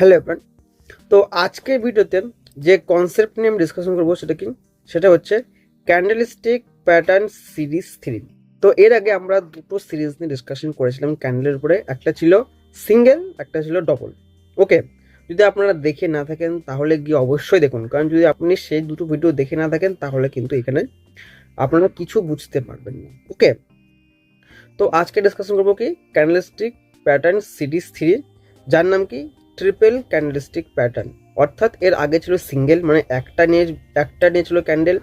Hello everyone তো আজকের ভিডিওতে যে কনসেপ্ট নিয়ে আমি ডিসকাশন করব সেটা কি? সেটা হচ্ছে ক্যান্ডেলস্টিক প্যাটার্ন সিরিজ থ্রি তো এর আগে আমরা দুটো সিরিজ নিয়ে ডিসকাশন করেছিলাম ক্যান্ডেলের উপরে, একটা ছিল সিঙ্গেল একটা ছিল ডবল ওকে যদি আপনারা দেখে না থাকেন তাহলে গিয়ে অবশ্যই দেখুন, কারণ যদি আপনি সেই দুটো ভিডিও দেখে না থাকেন তাহলে কিন্তু এখানে আপনারা কিছু বুঝতে পারবেন না। ওকে তো আজকে ডিসকাশন করব কি? ক্যান্ডেলস্টিক প্যাটার্ন সিরিজ থ্রি যার নাম কি? ট্রিপল ক্যান্ডেলস্টিক প্যাটার্ন অর্থাৎ এর আগে ছিল সিঙ্গেল মানে একটা নিয়ে একটা নিয়ে ছিল ক্যান্ডেল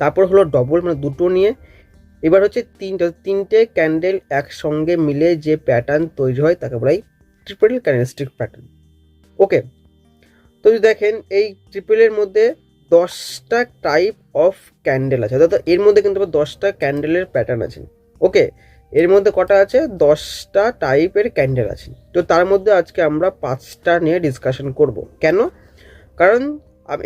তারপর হলো ডবল মানে দুটো নিয়ে। এবার হচ্ছে তিনটে তিনটে ক্যান্ডেল একসঙ্গে মিলে যে প্যাটার্ন তৈরি হয়, তাকে বলাই ট্রিপল ক্যান্ডেলস্টিক প্যাটার্ন ওকে তো যদি দেখেন, এই ট্রিপলের মধ্যে দশটা টাইপ অফ ক্যান্ডেল আছে। অর্থাৎ এর মধ্যে কিন্তু আবার দশটা ক্যান্ডেলের প্যাটার্ন আছে। ওকে এর মধ্যে কটা আছে? দশটা টাইপের ক্যান্ডেল আছে। তো তার মধ্যে আজকে আমরা পাঁচটা নিয়ে ডিসকাশন করব। কেন? কারণ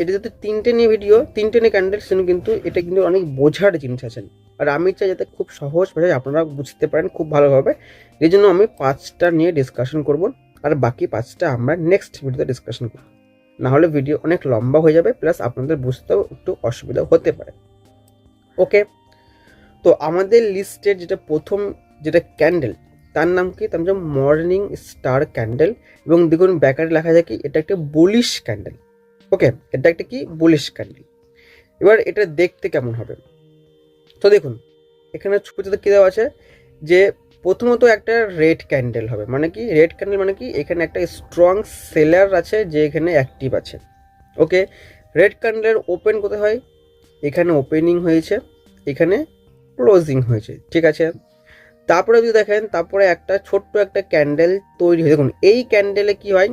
এটা যাতে তিনটে নিয়ে ভিডিও তিনটে নিয়ে ক্যান্ডেল সেজন্য কিন্তু এটা কিন্তু অনেক বোঝার জিনিস আছেন আর আমি চাই যাতে খুব সহজ ভাষায় আপনারা বুঝতে পারেন খুব ভালোভাবে। এই জন্য আমি পাঁচটা নিয়ে ডিসকাশন করব। আর বাকি পাঁচটা আমরা নেক্সট ভিডিওতে ডিসকাশন করব। না হলে ভিডিও অনেক লম্বা হয়ে যাবে প্লাস আপনাদের বুঝতেও একটু অসুবিধা হতে পারে। ওকে তো আমাদের লিস্টের যেটা প্রথম যেটা ক্যান্ডেল, তার নাম কি? তার নাম মর্নিং স্টার ক্যান্ডেল এবং দেখুন ব্যাকারে লেখা যায় কি? এটা একটা বুলিশ ক্যান্ডেল। ওকে, এটা একটা কি? Bullish candle. এবার এটা দেখতে কেমন হবে? তো দেখুন, এখানে ছবিতে কী দেওয়া আছে? যে প্রথমত একটা রেড ক্যান্ডেল হবে। মানে কি? রেড ক্যান্ডেল মানে কি? এখানে একটা স্ট্রং সেলার আছে যে এখানে অ্যাক্টিভ আছে। ওকে, রেড ক্যান্ডেলের ওপেন কোথায় হয়? এখানে ওপেনিং হয়েছে। এখানে ক্লোজিং হয়েছে, ঠিক আছে? তারপরে যদি দেখেন, তারপরে একটা ছোট্ট একটা ক্যান্ডেল তৈরি হয় দেখুন, এই ক্যান্ডেলে কি হয়?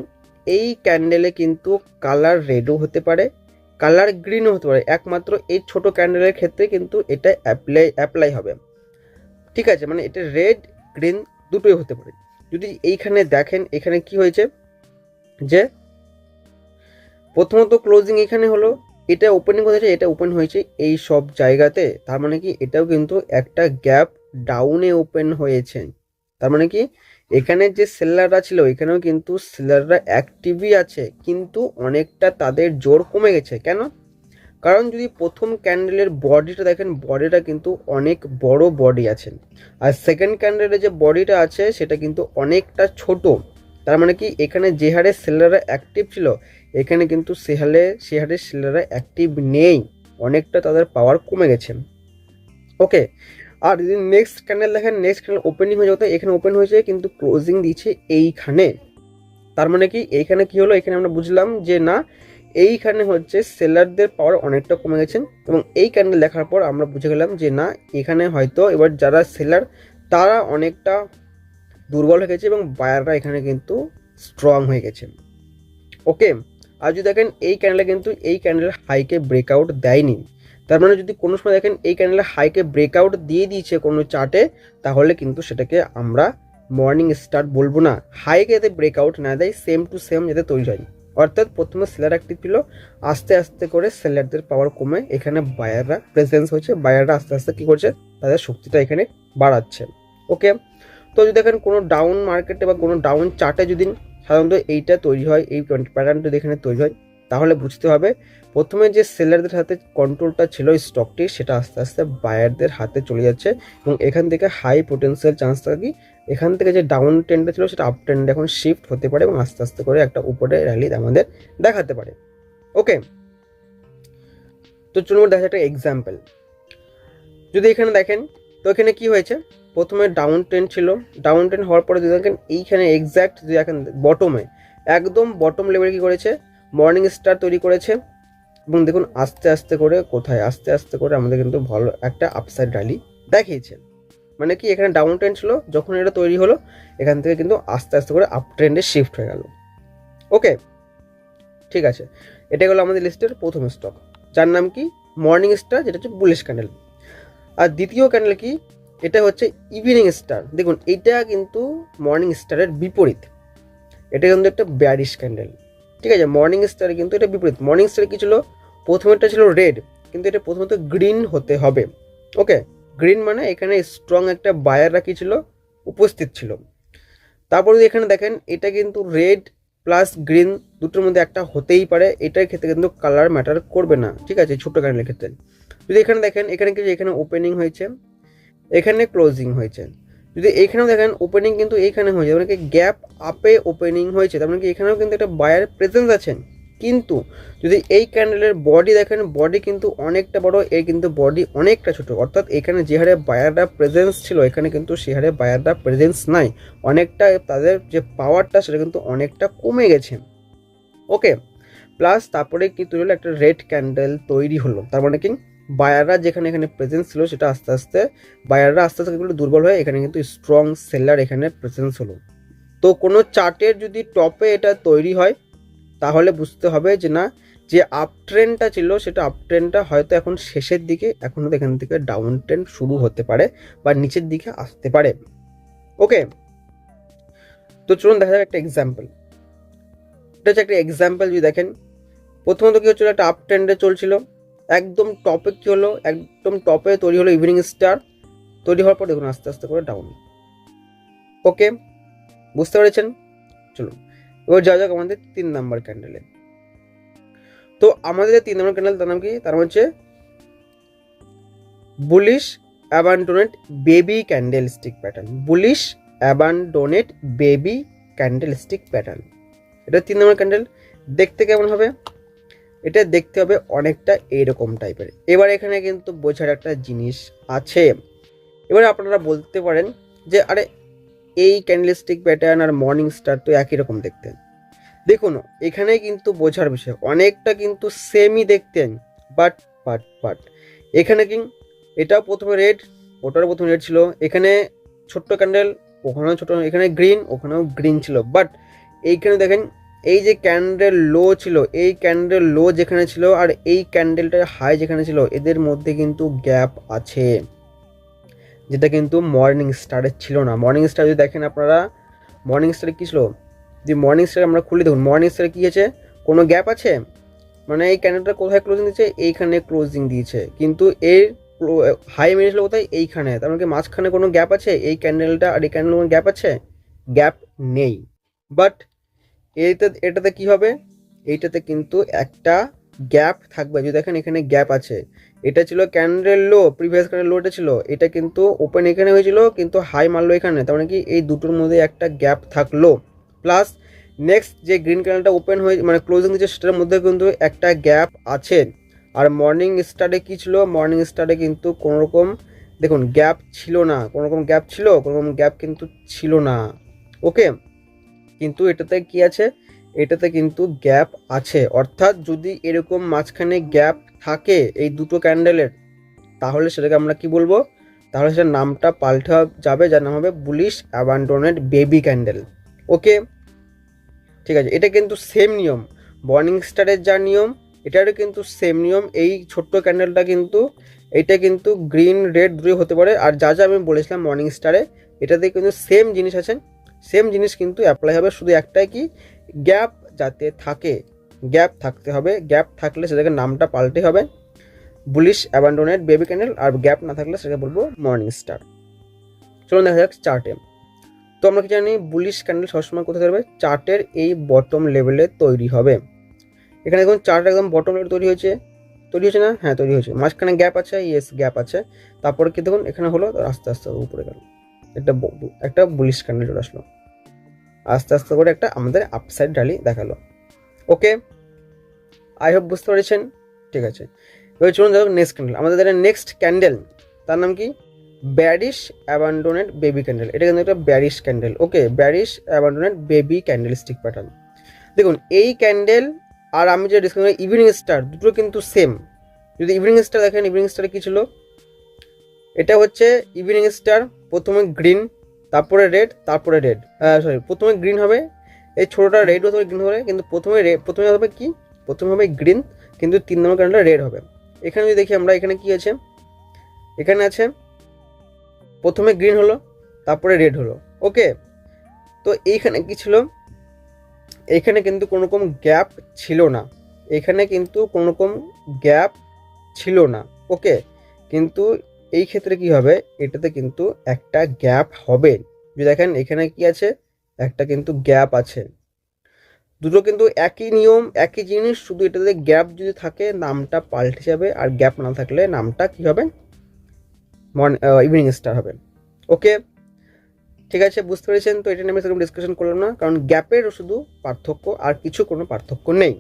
এই ক্যান্ডেলে কিন্তু কালার রেডও হতে পারে কালার গ্রিনও হতে পারে। একমাত্র এই ছোট ক্যান্ডেলের ক্ষেত্রে কিন্তু এটা অ্যাপ্লাই অ্যাপ্লাই হবে। ঠিক আছে মানে এটা রেড গ্রিন দুটোই হতে পারে। যদি এইখানে দেখেন, এখানে কি হয়েছে? যে প্রথমত ক্লোজিং এখানে হলো এটা ওপেনিং হয়েছে এটা ওপেন হয়েছে, এই সব জায়গাতে, তার মানে কি এটাও কিন্তু একটা গ্যাপ ডাউনে ওপেন হয়েছে। তার মানে কি এখানে যে সেলাররা ছিল, এখানেও কিন্তু সেলাররা অ্যাক্টিভই আছে, কিন্তু অনেকটা তাদের জোর কমে গেছে। কেন? কারণ যদি প্রথম ক্যান্ডেলের বডিটা দেখেন বডিটা কিন্তু অনেক বড় বডি আছে। আর সেকেন্ড ক্যান্ডেলের যে বডিটা আছে, সেটা কিন্তু অনেকটা ছোট। তার মানে কি? এখানে যে হারে সেলাররা অ্যাক্টিভ ছিল, এখানে কিন্তু সে হারে সে হারে সেলাররা অ্যাক্টিভ নেই। অনেকটা তাদের পাওয়ার কমে গেছে। ওকে আর যদি নেক্সট ক্যান্ডেল দেখেন নেক্সট ক্যান্ডেল ওপেনিং হয়ে যাতে এখানে ওপেন হয়েছে, কিন্তু ক্লোজিং দিচ্ছে এইখানে। তার মানে কি? এইখানে কি হলো? এখানে আমরা বুঝলাম যে না, এইখানে হচ্ছে সেলারদের পাওয়ার অনেকটা কমে গেছে এবং এই ক্যান্ডেল দেখার পর আমরা বুঝে গেলাম যে না, এখানে হয়তো এবার যারা সেলার, তারা অনেকটা দুর্বল হয়ে গেছে এবং বায়াররা এখানে কিন্তু স্ট্রং হয়ে গেছে। ওকে আর যদি দেখেন, এই ক্যান্ডেলে কিন্তু এই ক্যান্ডেল হাইকে ব্রেকআউট দেয়নি। তার মানে যদি কোনো সময় দেখেন, এই ক্যান্ডেলে হাইকে ব্রেকআউট দিয়ে দিয়েছে কোনো চার্টে তাহলে কিন্তু সেটাকে আমরা মর্নিং স্টার্ট বলব না। হাইকে যাতে ব্রেকআউট না দেয় সেম টু সেম যাতে তৈরি হয়। অর্থাৎ প্রথমে সেলার অ্যাক্টিভ ছিল, আস্তে আস্তে করে সেলারদের পাওয়ার কমে এখানে বায়াররা প্রেজেন্স হয়েছে। বায়াররা আস্তে আস্তে কী করছে? তাদের শক্তিটা এখানে বাড়াচ্ছে। ওকে তো যদি দেখেন কোনো ডাউন মার্কেটে বা কোনো ডাউন চার্টে যদি সাধারণত এইটা তৈরি হয়, এই প্যাটার্নটা এখানে তৈরি হয়, তাহলে বুঝতে হবে প্রথমে যে সেলারদের হাতে কন্ট্রোলটা ছিল স্টকটি সেটা আস্তে আস্তে বায়ারদের হাতে চলে যাচ্ছে এবং এখান থেকে হাই পোটেন্সিয়াল চান্স থাকে এখান থেকে যে ডাউন ট্রেন্ডটা ছিল সেটা আপ ট্রেন্ডে এখন শিফট হতে পারে এবং আস্তে আস্তে করে একটা উপরে র্যালি আমাদের দেখাতে পারে। ওকে তো চলুন দেখা একটা এক্সাম্পল যদি এখানে দেখেন, তো এখানে কি হয়েছে? প্রথমে ডাউন ট্রেন্ড ছিল। ডাউন ট্রেন্ড হওয়ার পরে যদি দেখেন, এইখানে এক্স্যাক্ট যদি দেখেন বটমে একদম বটম লেভেলে কি করেছে? মর্নিং স্টার তৈরি করেছে। এবং দেখুন, আস্তে আস্তে করে কোথায়? আস্তে আস্তে করে আমাদের কিন্তু ভালো একটা আপসাইড র্যালি দেখিয়েছে। মানে কি, এখানে ডাউন ট্রেন্ড ছিল, যখন এটা তৈরি হলো, এখান থেকে কিন্তু আস্তে আস্তে করে আপ ট্রেন্ডে শিফট হয়ে গেল। ওকে ঠিক আছে। এটা হলো আমাদের লিস্টের প্রথম স্টক যার নাম কি? মর্নিং স্টার যেটা হচ্ছে বুলিশ ক্যান্ডেল আর দ্বিতীয় ক্যান্ডেল কি? এটা হচ্ছে ইভিনিং স্টার দেখুন, এটা কিন্তু মর্নিং স্টারের বিপরীত। এটা কিন্তু একটা ব্যারিশ ক্যান্ডেল ঠিক আছে মর্নিং স্টার কিন্তু এটা বিপরীত। মর্নিং স্টার কি ছিল? প্রথমেরটা ছিল রেড কিন্তু এটা প্রথমত গ্রিন হতে হবে। ওকে? গ্রিন মানে এখানে স্ট্রং একটা বায়াররা কি ছিল? উপস্থিত ছিল। তারপর যদি এখানে দেখেন, এটা কিন্তু রেড প্লাস গ্রিন দুটোর মধ্যে একটা হতেই পারে। এটার ক্ষেত্রে কিন্তু কালার ম্যাটার করবে না। ঠিক আছে, ছোট্ট ক্যান্ডেলের ক্ষেত্রে। যদি এখানে দেখেন, এখানে কিছু এখানে ওপেনিং হয়েছে। এখানে ক্লোজিং হয়েছে। যদি এখানেও দেখেন ওপেনিং কিন্তু এইখানে হয়েছে। মানে কি গ্যাপ আপে ওপেনিং হয়েছে। তার মানে কি এখানেও কিন্তু একটা বায়ার প্রেজেন্স আছে কিন্তু যদি এই ক্যান্ডেলের বডি দেখেন বডি কিন্তু অনেকটা বড়, এর কিন্তু বডি অনেকটা ছোট। অর্থাৎ এখানে যে হারে বায়াররা প্রেজেন্স ছিল, এখানে কিন্তু সে হারে বায়াররা প্রেজেন্স নাই। অনেকটা তাদের যে পাওয়ারটা সেটা কিন্তু অনেকটা কমে গেছে। ওকে প্লাস তারপরে কি তৈরি হলো? একটা রেড ক্যান্ডেল তৈরি হলো। তার মানে কি বায়াররা যেখানে এখানে প্রেজেন্স ছিল সেটা আস্তে আস্তে বায়াররা আস্তে আস্তে কিন্তু দুর্বল হয়ে এখানে কিন্তু স্ট্রং সেলার এখানে প্রেজেন্স হলো। তো কোনো চার্টের যদি টপে এটা তৈরি হয়, তাহলে বুঝতে হবে যে না, যে আপ ট্রেন্ডটা ছিল সেটা আপ ট্রেনটা হয়তো এখন শেষের দিকে, এখন হয়তো এখান থেকে ডাউন ট্রেন শুরু হতে পারে বা নিচের দিকে আসতে পারে। ওকে তো চলুন দেখা যাক একটা এক্সাম্পল এটা হচ্ছে একটা এক্সাম্পল যদি দেখেন, প্রথমত কি হচ্ছিল? একটা আপ ট্রেন্ডে চলছিল। একদম টপে কী হলো? একদম টপে তৈরি হলো ইভিনিং স্টার তৈরি হওয়ার পর দেখুন আস্তে আস্তে করে ডাউন ওকে বুঝতে পেরেছেন? চলুন। এবার যা যাক আমাদের তিন নাম্বার ক্যান্ডেলে তো আমাদের যে তিন নম্বর ক্যান্ডেল তার নাম কি? তার হচ্ছে bullish abandoned baby candle stick pattern bullish abandoned baby candle stick pattern এটা তিন নম্বর ক্যান্ডেল দেখতে কেমন হবে? এটা দেখতে হবে অনেকটা এইরকম টাইপের এবার এখানে কিন্তু বোঝার একটা জিনিস আছে। এবার আপনারা বলতে পারেন যে, আরে, এই ক্যান্ডেলস্টিক প্যাটার্ন আর মর্নিং স্টার তো একই রকম দেখতেন দেখুন, এখানে কিন্তু বোঝার বিষয়, অনেকটা কিন্তু সেমই দেখতেন বাট বাট বাট এখানে কি, এটাও প্রথমে রেড ওটারও প্রথমে রেড ছিল। এখানে ছোট্ট ক্যান্ডেল ওখানেও ছোট, এখানে গ্রিন ওখানেও গ্রিন ছিল। বাট এইখানে দেখেন এই যে ক্যান্ডেল লো ছিল, এই ক্যান্ডেল লো যেখানে ছিল আর এই ক্যান্ডেলটার হাই যেখানে ছিল, এদের মধ্যে কিন্তু গ্যাপ আছে। যেটা কিন্তু মর্নিং স্টারের ছিল না। মর্নিং স্টার যদি দেখেন আপনারা মর্নিং স্টারে কী ছিল? যদি মর্নিং স্টার আমরা খুলে দেখুন মর্নিং স্টারে কী আছে? কোনো গ্যাপ আছে? মানে এই ক্যান্ডেলটা কোথায় ক্লোজিং দিয়েছে? এইখানে ক্লোজিং দিয়েছে। কিন্তু এর হাই মেরেছিল কোথায়? এইখানে। তার মানে মাঝখানে কোনো গ্যাপ আছে? এই ক্যান্ডেলটা আর এই ক্যান্ডেল কোনো গ্যাপ আছে? গ্যাপ নেই। বাট এইটা, এটাতে কি হবে? এইটাতে কিন্তু একটা গ্যাপ থাকবে। যদি দেখেন এখানে গ্যাপ আছে, এটা ছিল ক্যান্ডেল লো প্রিভিয়াস ক্যান্ডেল লোটা ছিল, এটা কিন্তু ওপেন এখানে হয়েছিল, কিন্তু হাই মারলো এখানে। তার মানে কি এই দুটোর মধ্যে একটা গ্যাপ থাকল। প্লাস নেক্সট যে গ্রিন ক্যান্ডেলটা ওপেন হয়ে মানে ক্লোজিং দিচ্ছে সেটার মধ্যে কিন্তু একটা গ্যাপ আছে। আর মর্নিং স্টারে কী ছিল? মর্নিং স্টারে কিন্তু কোনো রকম দেখুন গ্যাপ ছিল না। কোনো রকম গ্যাপ ছিল কোনো রকম গ্যাপ কিন্তু ছিল না। ওকে কিন্তু এটাতে কি আছে? এটাতে কিন্তু গ্যাপ আছে। অর্থাৎ যদি এরকম মাঝখানে গ্যাপ থাকে এই দুটো ক্যান্ডেলের, তাহলে সেটাকে আমরা কি বলব? তাহলে সেটার নামটা পাল্টে যাবে, যার নাম হবে bullish abandoned baby candle. Okay? ঠিক আছে, এটা কিন্তু সেম নিয়ম। মর্নিং স্টারের যা নিয়ম, এটারও কিন্তু সেম নিয়ম। এই ছোট্ট ক্যান্ডেলটা কিন্তু, এটা কিন্তু গ্রিন রেড দুটোই হতে পারে। আর যা যা আমি বলেছিলাম মর্নিং স্টারে এটাতে কিন্তু সেম জিনিস আছে। সেম জিনিস কিন্তু অ্যাপ্লাই হবে, শুধু একটাই কি? গ্যাপ যাতে থাকে গ্যাপ থাকতে হবে। গ্যাপ থাকলে সেটাকে নামটা পাল্টে হবে। বুলিশ অ্যাবান্ডোনেট বেবি ক্যান্ডেল আর গ্যাপ না থাকলে সেটাকে বলব মর্নিং স্টার চলুন দেখা যাক চার্টে তো আমরা কি জানি বুলিশ ক্যান্ডেল সবসময় কোথায় থাকবে চার্টের এই বটম লেভেলে তৈরি হবে। এখানে দেখুন চার্ট একদম বটম লেভেলে তৈরি হয়েছে। তৈরি হয়েছে না? হ্যাঁ তৈরি হয়েছে। মাঝখানে গ্যাপ আছে ইয়েস গ্যাপ আছে। তারপরে কি দেখুন, এখানে হলো আস্তে আস্তে উপরে গেল। একটা একটা বুলিশ ক্যান্ডেল চলে আসলো। আস্তে আস্তে করে একটা আমাদের আপসাইড ডালি দেখাল। ওকে আই হোপ বুঝতে পেরেছেন? ঠিক আছে। এবার চলুন দেখো নেক্সট ক্যান্ডেল আমাদের নেক্সট ক্যান্ডেল তার নাম কি? ব্যারিশ অ্যাবান্ডোনেট বেবি ক্যান্ডেল এটা কিন্তু একটা bearish candle okay bearish abandoned baby candle stick pattern দেখুন, এই ক্যান্ডেল আর আমি যে ডিসকাস ইভিনিং স্টার দুটো কিন্তু সেম যদি ইভিনিং স্টার দেখেন ইভিনিং স্টারে কী ছিল? এটা হচ্ছে ইভিনিং স্টার প্রথমে গ্রিন তারপরে রেড তারপরে রেড সরি প্রথমে গ্রিন হবে, এই ছোটোটা রেড হতে গ্রিন হবে, কিন্তু প্রথমে প্রথমে হবে কি? প্রথমে হবে গ্রিন কিন্তু তিন নম্বর ক্যান্ডেলটা রেড হবে। এখানে যদি দেখি আমরা, এখানে কি আছে? এখানে আছে, প্রথমে গ্রিন হলো, তারপরে রেড হলো। ওকে তো এইখানে কি ছিল? এখানে কিন্তু কোনো রকম গ্যাপ ছিল না। এখানে কিন্তু কোনো রকম গ্যাপ ছিল না। ওকে কিন্তু এই ক্ষেত্রে কি হবে? এটাতে কিন্তু একটা গ্যাপ হবে। যদি দেখেন, এখানে কি আছে? একটা কিন্তু গ্যাপ আছে। দুটো কিন্তু একই নিয়ম, একই জিনিস, শুধু এটাতে গ্যাপ যদি থাকে, নামটা পাল্টে যাবে। আর গ্যাপ না থাকলে নামটা কী হবে? মর্নিং ইভিনিং স্টার হবে। ওকে ঠিক আছে, বুঝতে পেরেছেন? তো এটা নিয়ে আমি সেরকম ডিসকাশন করলাম না। কারণ গ্যাপের শুধু পার্থক্য, আর কিছু কোনো পার্থক্য নেই।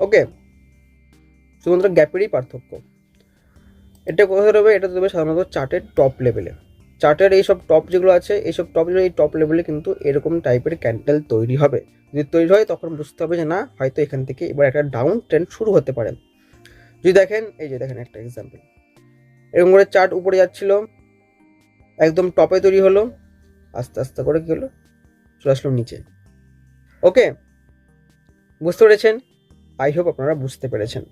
ওকে শুধুমাত্র গ্যাপেরই পার্থক্য। এটা কোথায় দেবে এটা দেবে সাধারণত চার্টের টপ লেভেলে চার্টের এইসব টপ যেগুলো আছে, এইসব টপ যেগুলো, এই টপ লেভেলে কিন্তু এরকম টাইপের ক্যান্ডেল তৈরি হবে। যদি তৈরি হয়, তখন বুঝতে হবে যে না, হয়তো এখান থেকে এবার একটা ডাউন ট্রেন্ড শুরু হতে পারে। যদি দেখেন, এই যে দেখেন একটা এক্সাম্পল এরকম করে চার্ট উপরে যাচ্ছিল, একদম টপে তৈরি হলো, আস্তে আস্তে করে কী হলো? চলে আসলো নিচে। ওকে বুঝতে পেরেছেন? আই হোপ আপনারা বুঝতে পেরেছেন।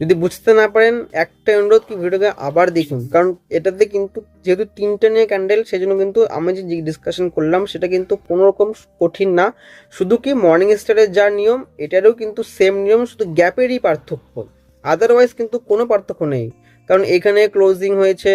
যদি বুঝতে না পারেন, একটা অনুরোধ কি ভিডিওকে আবার দেখুন। কারণ এটাতে কিন্তু যেহেতু তিনটে নিয়ে ক্যান্ডেল সেই জন্য কিন্তু আমি যে ডিসকাশন করলাম, সেটা কিন্তু কোনো রকম কঠিন না। শুধু কি মর্নিং স্টারের যা নিয়ম, এটারও কিন্তু সেম নিয়ম, শুধু গ্যাপেরই পার্থক্য। আদারওয়াইজ কিন্তু কোনো পার্থক্য নেই। কারণ এখানে ক্লোজিং হয়েছে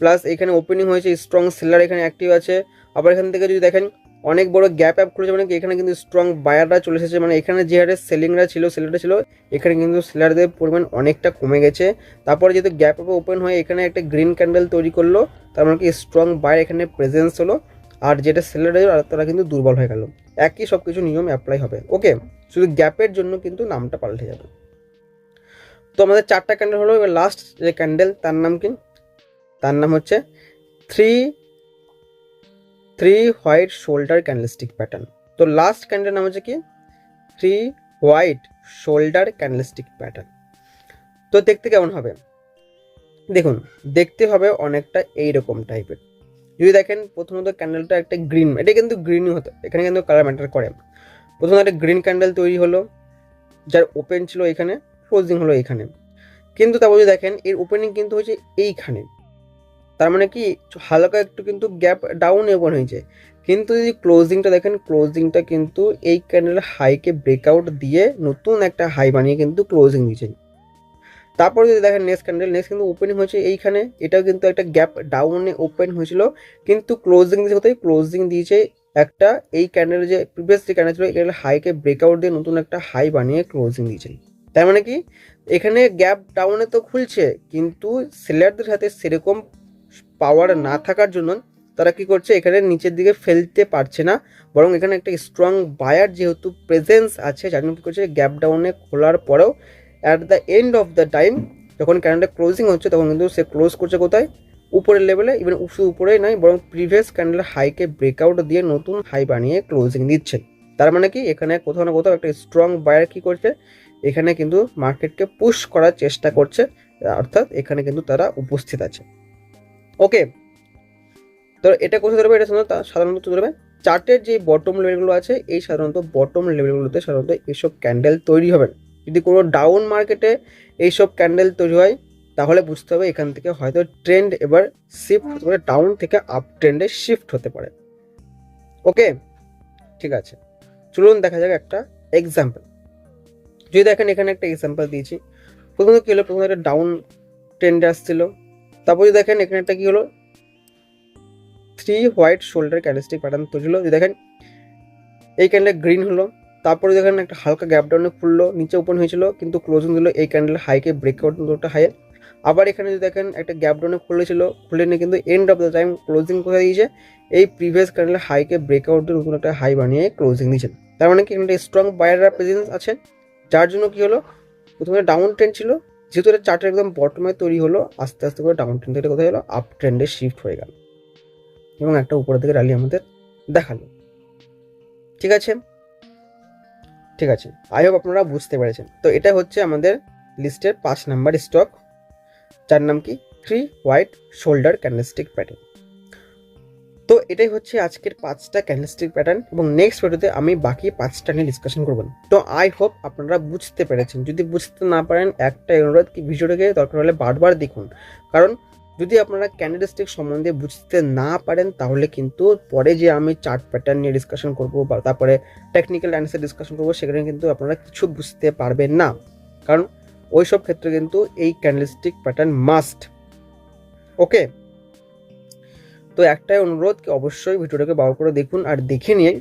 প্লাস এখানে ওপেনিং হয়েছে স্ট্রং সেলার এখানে অ্যাক্টিভ আছে। আবার এখান থেকে যদি দেখেন অনেক বড় গ্যাপ অ্যাপ খুলেছে মানে এখানে কিন্তু স্ট্রং বায়াররা চলে এসেছে মানে এখানে যে হারে সেলিংরা ছিল সেলারটা ছিল, এখানে কিন্তু সেলারদের পরিমাণ অনেকটা কমে গেছে। তারপরে যেহেতু গ্যাপ অ্যাপে ওপেন হয়ে এখানে একটা গ্রিন ক্যান্ডেল তৈরি করল, তার মানে কি স্ট্রং বায়ার এখানে প্রেজেন্স হলো, আর যেটা সেলারের তারা কিন্তু দুর্বল হয়ে গেল। একই সব কিছু নিয়ম অ্যাপ্লাই হবে। ওকে শুধু গ্যাপের জন্য কিন্তু নামটা পাল্টে যাবে। তো আমাদের চারটা ক্যান্ডেল হলো, এবার লাস্ট যে ক্যান্ডেল তার নাম কি? তার নাম হচ্ছে three three white shoulder candlestick pattern তো লাস্ট ক্যান্ডেল নাম হচ্ছে কি? Three white shoulder candlestick pattern তো দেখতে কেমন হবে? দেখুন, দেখতে হবে অনেকটা এইরকম টাইপের যদি দেখেন, প্রথমত ক্যান্ডেলটা একটা গ্রিন এটা কিন্তু গ্রিনই হতো, এখানে কিন্তু কালার ম্যাটার করে প্রথমত একটা গ্রিন ক্যান্ডেল তৈরি হলো, যার ওপেন ছিল এখানে ক্লোজিং হলো এখানে। কিন্তু তারপর যদি দেখেন, এর ওপেনিং কিন্তু হচ্ছে এইখানে। তার মানে কি, হালকা একটু কিন্তু গ্যাপ ডাউন ওপেন হয়েছে। কিন্তু যদি ক্লোজিংটা দেখেন ক্লোজিংটা কিন্তু এই ক্যান্ডেল হাইকে ব্রেকআউট দিয়ে নতুন একটা হাই বানিয়ে কিন্তু ক্লোজিং দিয়েছে। তারপর যদি দেখেন নেক্সট ক্যান্ডেল নেক্সট কিন্তু ওপেনিং হয়েছে এইখানে, এটাও কিন্তু একটা গ্যাপ ডাউনে ওপেন হয়েছিল। কিন্তু ক্লোজিং দিয়েছে কোথায়? ক্লোজিং দিয়েছে একটা এই ক্যান্ডেল যে প্রিভিয়াস যে ক্যান্ডেল ছিল এটা হাইকে ব্রেকআউট দিয়ে নতুন একটা হাই বানিয়ে ক্লোজিং দিয়েছে। তার মানে কি, এখানে গ্যাপ ডাউনে তো খুলছে, কিন্তু সেলারদের সাথে সেরকম পাওয়ার না থাকার জন্য তারা কি করছে? এখানে নিচের দিকে ফেলতে পারছে না। বরং এখানে একটা স্ট্রং বায়ার যেহেতু প্রেজেন্স আছে, যার জন্য কী করছে? গ্যাপ ডাউনে খোলার পরেও at the end of the time যখন ক্যান্ডেলটা ক্লোজিং হচ্ছে, তখন কিন্তু সে ক্লোজ করছে কোথায়? উপরের লেভেলে ইভেন শুধু উপরেই নয়, বরং প্রিভিয়াস ক্যান্ডেল হাইকে ব্রেকআউট দিয়ে নতুন হাই বানিয়ে ক্লোজিং দিচ্ছে। তার মানে কি? এখানে কোথাও না কোথাও একটা স্ট্রং বায়ার কি করছে? এখানে কিন্তু মার্কেটকে পুশ করার চেষ্টা করছে। অর্থাৎ এখানে কিন্তু তারা উপস্থিত আছে। ওকে। তো এটা কোথায় ধরবে? এটা সাধারণত সাধারণত ধরবে? চার্টের যে বটম লেভেলগুলো আছে, এই সাধারণত বটম লেভেলগুলোতে সাধারণত এইসব ক্যান্ডেল তৈরি হবে। যদি কোনো ডাউন মার্কেটে এইসব ক্যান্ডেল তৈরি হয়, তাহলে বুঝতে হবে এখান থেকে হয়তো ট্রেন্ড এবার শিফট হতে পারে ডাউন থেকে আপ ট্রেন্ডে শিফট হতে পারে। ওকে? ঠিক আছে। চলুন দেখা যাক একটা এক্সাম্পল যদি দেখেন এখানে একটা এক্সাম্পল দিয়েছি। প্রথমত কী হলো? প্রথমত একটা ডাউন ট্রেন্ডে আসছিল। তারপর যদি দেখেন এখানে একটা কী হলো? Three white shoulder candlestick pattern তৈরি হলো। যদি দেখেন, এই ক্যান্ডেল গ্রিন হলো। তারপরে দেখেন একটা হালকা গ্যাপ ডাউনে খুললো, নিচে ওপেন হয়েছিল, কিন্তু ক্লোজিং দিল, এই ক্যান্ডেল হাইকে ব্রেকআউট দুটো হাইয়ে আবার এখানে যদি দেখেন একটা গ্যাপ ডাউনে খুলেছিল, খুলে নিয়ে কিন্তু end of the time closing কোথায় দিয়েছে? এই প্রিভিয়াস ক্যান্ডেল হাইকে ব্রেকআউট দিয়ে নতুন একটা হাই বানিয়ে ক্লোজিং দিয়েছেন তার মানে কি, এখানে স্ট্রং বায়াররা প্রেজেন্স আছে। যার জন্য কি হলো? প্রথমে ডাউন ট্রেন্ড ছিল যেহেতু এটা চার্টের একদম বটমে তৈরি হলো, আস্তে আস্তে করে ডাউন ট্রেন্ড থেকে কোথায় হলো আপ ট্রেন্ডে শিফট হয়ে গেল। এবং একটা উপরের দিকে র্যালি আমাদের দেখাল। ঠিক আছে? ঠিক আছে। আই হোপ আপনারা বুঝতে পেরেছেন। তো এটা হচ্ছে আমাদের লিস্টের পাঁচ নাম্বার স্টক যার নাম কি? Three white shoulder candlestick pattern তো এটাই হচ্ছে আজকের পাঁচটা ক্যান্ডেলস্টিক প্যাটার্ন এবং নেক্সট ভিডিওতে আমি বাকি পাঁচটা নিয়ে ডিসকাশন করব। তো আই হোপ আপনারা বুঝতে পেরেছেন। যদি বুঝতে না পারেন, একটা অনুরোধ কি ভিডিওটাকে দরকার হলে বারবার দেখুন। কারণ যদি আপনারা ক্যান্ডেলস্টিক সম্বন্ধে বুঝতে না পারেন, তাহলে কিন্তু পরে যে আমি চার্ট প্যাটার্ন নিয়ে ডিসকাশন করব বা তারপরে টেকনিক্যাল অ্যান্সার ডিসকাশন করব, সেখানে কিন্তু আপনারা কিছু বুঝতে পারবেন না। কারণ ওই সব ক্ষেত্রে কিন্তু এই ক্যান্ডেলস্টিক প্যাটার্ন মাস্ট ওকে তো একটাই অনুরোধ কি অবশ্যই ভিডিওটাকে বার করে দেখুন আর দেখে নিয়ে।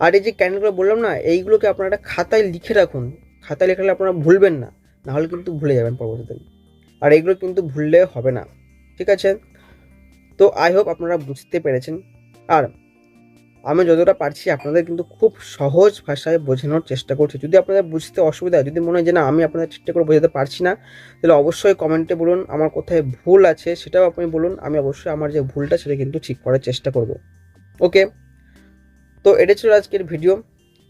আর এই যে ক্যান্ডেলগুলো বললাম না, এইগুলোকে আপনারা একটা খাতায় লিখে রাখুন। খাতায় লেখালে আপনারা ভুলবেন না নাহলে কিন্তু ভুলে যাবেন পরবর্তীতে। আর এইগুলো কিন্তু ভুললে হবে না, ঠিক আছে? তো আই হোপ আপনারা বুঝতে পেরেছেন। আর আমি যতটা পারছি আপনাদের কিন্তু খুব সহজ ভাষায় বোঝানোর চেষ্টা করছি। যদি আপনাদের বুঝতে অসুবিধা হয়, যদি মনে হয় যে না, আমি আপনাদের ঠিকঠাক করে বোঝাতে পারছি না, তাহলে অবশ্যই কমেন্টে বলুন, আমার কোথায় ভুল আছে সেটাও আপনি বলুন, আমি অবশ্যই আমার যে ভুলটা সেটা কিন্তু ঠিক করার চেষ্টা করব। ওকে তো এটা ছিল আজকের ভিডিও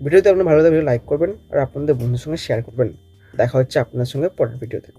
ভিডিওতে আপনার ভালো লাগলে লাইক করবেন আর আপনাদের বন্ধুর সঙ্গে শেয়ার করবেন। দেখা হচ্ছে আপনার সঙ্গে পরের ভিডিওতে